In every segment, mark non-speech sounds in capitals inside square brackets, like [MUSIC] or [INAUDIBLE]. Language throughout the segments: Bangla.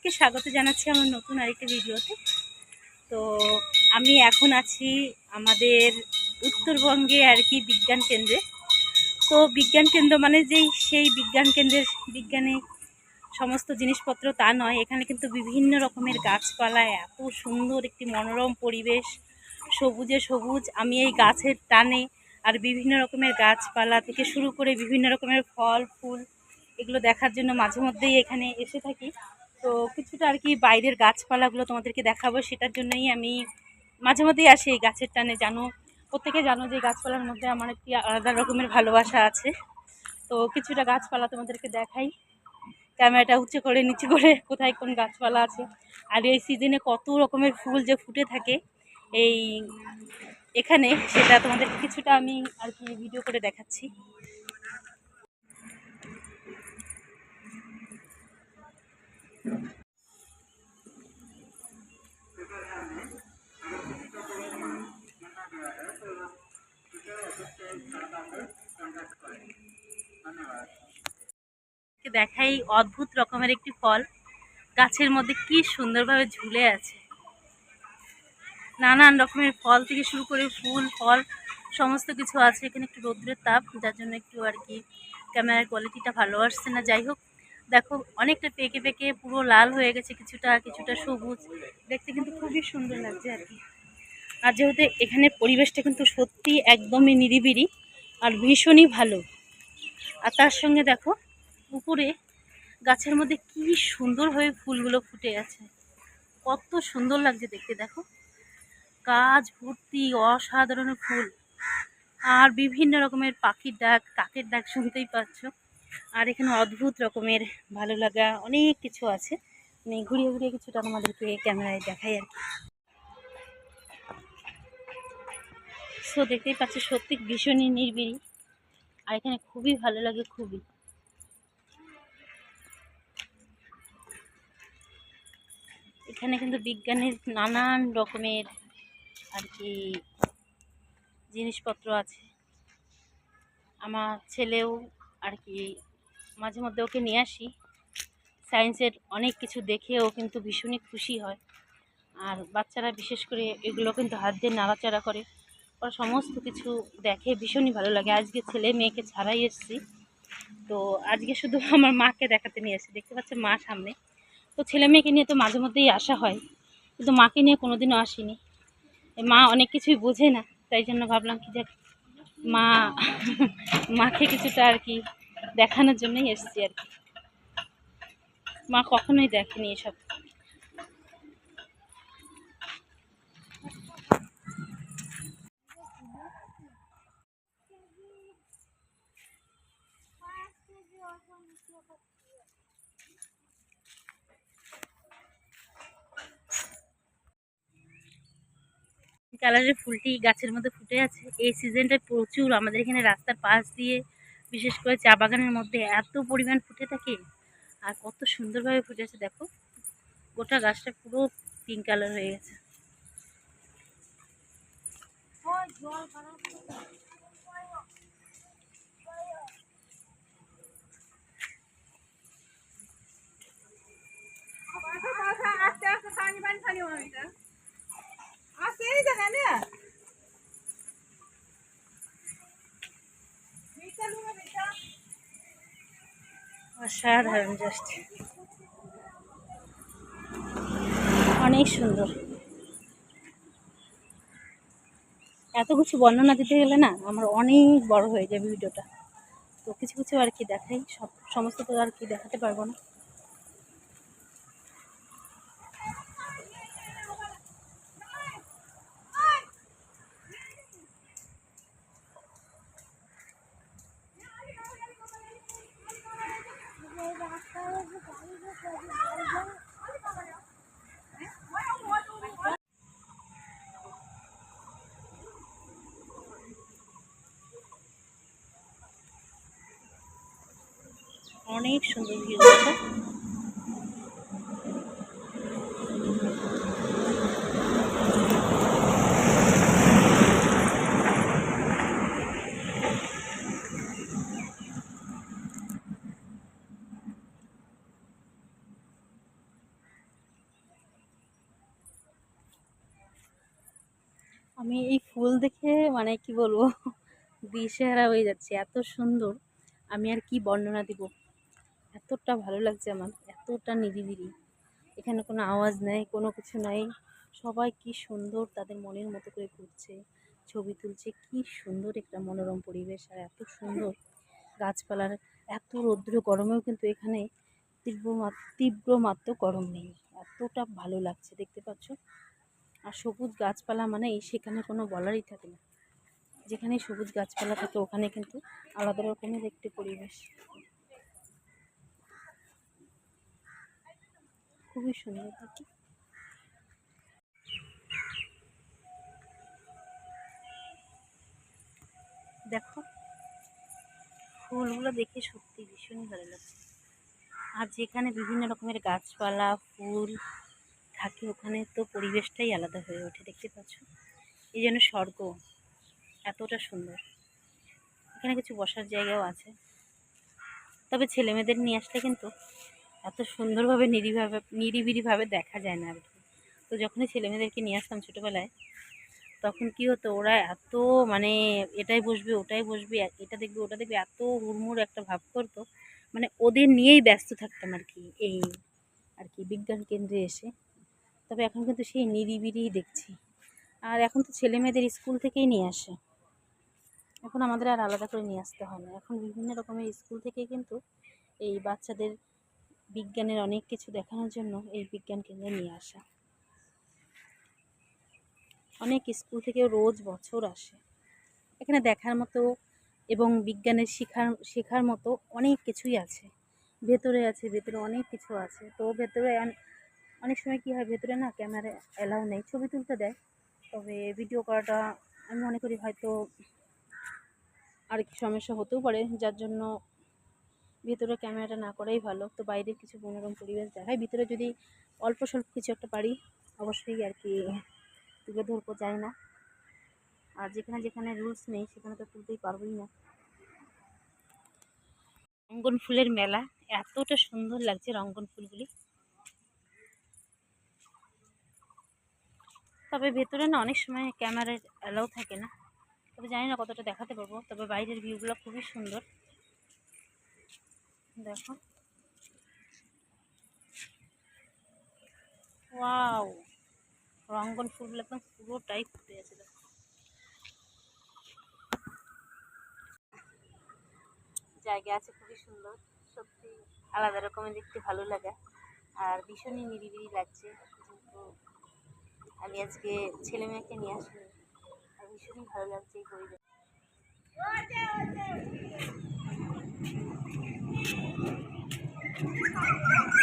প্রত্যেককে স্বাগত জানাচ্ছি আমার নতুন আরেকটা ভিডিওতে। তো আমি এখন আছি আমাদের উত্তরবঙ্গে আর কি বিজ্ঞান কেন্দ্রে। তো বিজ্ঞান কেন্দ্র মানে যেই, সেই বিজ্ঞান কেন্দ্রের বিজ্ঞানে সমস্ত জিনিসপত্র তা নয়। এখানে কিন্তু বিভিন্ন রকমের গাছপালা, এত সুন্দর একটি মনোরম পরিবেশ, সবুজে সবুজ। আমি এই গাছের টানে আর বিভিন্ন রকমের গাছপালা থেকে শুরু করে বিভিন্ন রকমের ফল, ফুল, এগুলো দেখার জন্য মাঝে মধ্যেই এখানে এসে থাকি। তো কিছুটা আর কি বাইরের গাছপালাগুলো তোমাদেরকে দেখাবো, সেটার জন্যই আমি মাঝে মধ্যেই আসি এই গাছের টানে। জানো, প্রত্যেকে জানো যে গাছপালার মধ্যে আমার একটি আলাদা রকমের ভালোবাসা আছে। তো কিছুটা গাছপালা তোমাদেরকে দেখাই। ক্যামেরাটা উঁচু করে, নিচু করে, কোথায় কোন গাছপালা আছে। আর এই সিজনে কত রকমের ফুল যে ফুটে থাকে এই এখানে, সেটা তোমাদের কিছুটা আমি আর কি ভিডিও করে দেখাচ্ছি। দেখাই অদ্ভুত রকমের একটি ফল। গাছের মধ্যে কি সুন্দরভাবে ঝুলে আছে। নানান রকমের ফল থেকে শুরু করে ফুল, ফল, সমস্ত কিছু আছে। এখানে একটু রৌদ্রের তাপ, যার জন্য একটু আর কি ক্যামেরার কোয়ালিটিটা ভালো আসছে না। যাই হোক দেখো, অনেকটা পেকে পেকে পুরো লাল হয়ে গেছে কিছুটা কিছুটা সবুজ। দেখতে কিন্তু খুবই সুন্দর লাগছে আর কি। আর যেহেতু এখানে পরিবেশটা কিন্তু সত্যি একদমই নিরিবিরি আর ভীষণই ভালো। আর তার সঙ্গে দেখো, উপরে গাছের মধ্যে কি সুন্দরভাবে ফুলগুলো ফুটে আছে। কত সুন্দর লাগছে দেখতে, দেখো। গাছ ভর্তি অসাধারণ ফুল। আর বিভিন্ন রকমের পাখির ডাক, কাকের ডাক শুনতেই পাচ্ছ। আর এখানে অদ্ভুত রকমের ভালো লাগা অনেক কিছু আছে। মানে ঘুরিয়ে ঘুরিয়ে কিছুটা তোমাদেরকে ক্যামেরায় দেখাই আর কি। সো দেখতেই পাচ্ছি, সত্যি ভীষণই নির্বিড়ি। আর এখানে খুবই ভালো লাগে, খুবই। এখানে কিন্তু বিজ্ঞানের নানান রকমের আর কি জিনিসপত্র আছে। আমার ছেলেও আর কি মাঝে মধ্যে ওকে নিয়ে আসি। সায়েন্সের অনেক কিছু দেখে ও কিন্তু ভীষণই খুশি হয়। আর বাচ্চারা বিশেষ করে এগুলো কিন্তু হাত দিয়ে নাড়াচাড়া করে। ওরা সমস্ত কিছু দেখে ভীষণই ভালো লাগে। আজকে ছেলে মেয়েকে ছাড়াই এসেছি। তো আজকে শুধু [LAUGHS] আমার মাকে দেখাতে নিয়ে এসেছি। দেখতে পাচ্ছে মা সামনে। তো ছেলে মেয়েকে নিয়ে তো মাঝে মধ্যেই আসা হয়। কিন্তু মাকে নিয়ে কোনোদিনও আসিনি। মা অনেক কিছুই বোঝে না। তাই জন্য ভাবলাম কি যে মা মাকে কিছুটা আর কি দেখানোর জন্যই এসছি আর কি। মা কখনোই দেখেনি এসব। কালারের ফুলটি গাছের মধ্যে ফুটে আছে, এই সিজনটা প্রচুর আমাদের এখানে রাস্তার পাশ দিয়ে, বিশেষ করে চা বাগানের মধ্যে এত পরিমাণ ফুটে থাকে, আর কত সুন্দরভাবে ফুটে আছে, দেখো। গোটা গাছটা পুরো পিঙ্ক কালার হয়ে গেছে। আস্তে আস্তে পানি পানি। অসাধারণ জাস্ট অনেক সুন্দর। এত কিছু বর্ণনা দিতে গেলে না আমার অনেক বড় হয়ে যাবে ভিডিওটা। তো কিছু কিছু আর কি দেখাই, সব, সমস্ত তো আর কি দেখাতে পারব না। অনেক সুন্দর ভিউ আছে আমি এই ফুল দেখে মানে কি বলব, [LAUGHS] দিশেহারা হয়ে যাচ্ছে, এত সুন্দর। আমি আর কি বর্ণনা দিব? এতটা ভালো লাগছে আমার, এতটা নিরিবিলি। এখানে কোনো আওয়াজ নেই, কোনো কিছু নাই। সবাই কি সুন্দর তাদের মনের মতো করে ঘুরছে, ছবি তুলছে, কি সুন্দর একটা মনোরম পরিবেশ আর এত সুন্দর। গাছপালার এত রৌদ্র গরমেও কিন্তু এখানে তীব্র তীব্র মাত্র গরম নেই। এতটা ভালো লাগছে, দেখতে পাচ্ছ? আর সবুজ গাছপালা মানে সেখানে কোনো বলারই থাকে না। যেখানে সবুজ গাছপালা থাকে, ওখানে কিন্তু আলাদা রকমের একটি পরিবেশ। খুবই সুন্দর থাকে দেখো, ফুলগুলো দেখে সত্যি ভীষণই ভালো লাগছে। আর যেখানে বিভিন্ন রকমের গাছপালা, ফুল থাকে, ওখানে তো পরিবেশটাই আলাদা হয়ে ওঠে, দেখতে পাচ্ছ? এই যেন স্বর্গ এতটা সুন্দর। এখানে কিছু বসার জায়গাও আছে। তবে ছেলে মেয়েদের নিয়ে আসলে কিন্তু এত সুন্দরভাবে নিরিভাবে নিরিবিলিভাবে দেখা যায় না আর কি। তো যখনই ছেলে মেয়েদেরকে নিয়ে আসতাম ছোটোবেলায়, তখন কি হতো, ওরা এত মানে এটাই বসবে, ওটাই বসবে, এটা দেখবে, ওটা দেখবে, এত হুড়মুড় একটা ভাব করতো। মানে ওদের নিয়েই ব্যস্ত থাকতাম আর কি, এই আর কি বিজ্ঞান কেন্দ্রে এসে। তবে এখন কিন্তু সেই নিরিবিলিই দেখছি। আর এখন তো ছেলে মেয়েদের স্কুল থেকেই নিয়ে আসে। এখন আমাদের আর আলাদা করে নিয়ে আসতে হয় না। এখন বিভিন্ন রকমের স্কুল থেকে কিন্তু এই বাচ্চাদের বিজ্ঞানের অনেক কিছু দেখানোর জন্য এই বিজ্ঞান কেন্দ্রে নিয়ে আসা। অনেক স্কুল থেকেও রোজ বছর আসে। এখানে দেখার মতো এবং বিজ্ঞানের শেখার শেখার মতো অনেক কিছুই আছে। ভেতরে আছে, ভেতরে অনেক কিছু আছে। তো ভেতরে অনেক সময় কী হয়, ভেতরে না ক্যামেরা অ্যালাউ নেই, ছবি তুলতে দেয়। তবে ভিডিও করাটা আমি মনে করি হয়তো আর কি সমস্যা হতেও পারে, যার জন্য ভেতরে ক্যামেরাটা না করাই ভালো। তো বাইরের কিছু মনোরম পরিবেশ দেখায় ভিতরে যদি অল্প স্বল্প কিছু একটা পারি, অবশ্যই আর কি তুলে ধরবো যায় না। আর যেখানে যেখানে রুলস নেই, সেখানে তো তুলতেই পারবোই না। রঙ্গন ফুলের মেলা, এতটা সুন্দর লাগছে রঙ্গন ফুলগুলি। তবে ভেতরে না অনেক সময় ক্যামেরার অ্যালাউ থাকে না। তবে জানি না কতটা দেখাতে পারব, তবে বাইরের ভিউগুলো খুবই সুন্দর। দেখো। ওয়াও রঙ্গন ফুলগুলো একদম পুরোটাই ফুটে আছে দেখো। জায়গা আছে খুবই সুন্দর, সত্যি আলাদা রকমের দেখতে ভালো লাগে। আর ভীষণই নিরিবিলি লাগছে, কিন্তু আমি আজকে ছেলে মেয়েকে নিয়ে আসিনি, আর ভীষণই ভালো লাগছে এই পরিবেশ Thank you.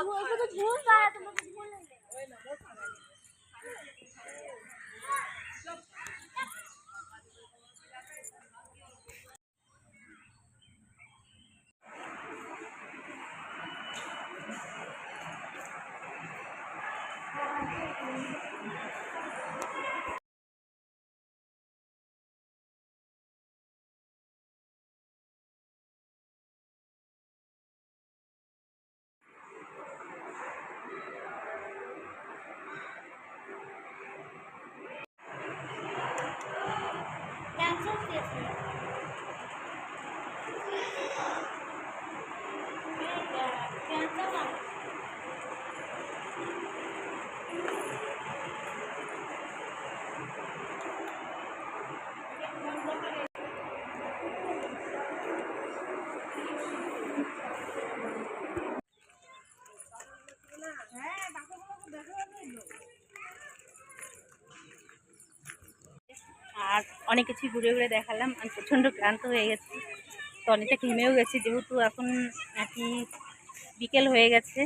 હું બધું ભૂલ ગયા તો મને ભૂલ નહીં অনেক কিছু ঘুরে ঘুরে দেখালাম আমি প্রচণ্ড ক্লান্ত হয়ে গেছি। তো অনেকটা ঘেমেও গেছি, যেহেতু এখন আর কি বিকেল হয়ে গেছে।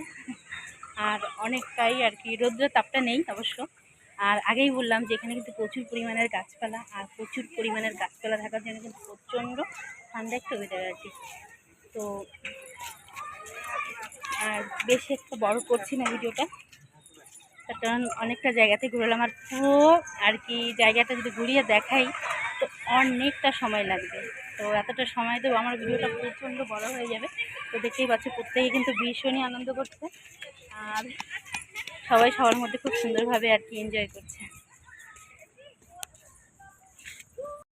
আর অনেকটাই আর কি রৌদ্র তাপটা নেই অবশ্য। আর আগেই বললাম যে এখানে কিন্তু প্রচুর পরিমাণের গাছপালা, আর প্রচুর পরিমাণের গাছপালা থাকার জন্য কিন্তু প্রচণ্ড ঠান্ডা একটা ওয়েদার আর কি। তো আর বেশি একটা বড় করছি না ভিডিওটা। তার কারণ অনেকটা জায়গাতে ঘুরলাম আর পুরো আর কি জায়গাটা যদি ঘুরিয়ে দেখাই, তো অনেকটা সময় লাগবে। তো এতটা সময় দেবো, আমার ভিডিওটা প্রচণ্ড বড় হয়ে যাবে। তো দেখতেই পাচ্ছি, প্রত্যেকে কিন্তু ভীষণই আনন্দ করছে। আর সবাই সবার মধ্যে খুব সুন্দরভাবে আর কি এনজয় করছে।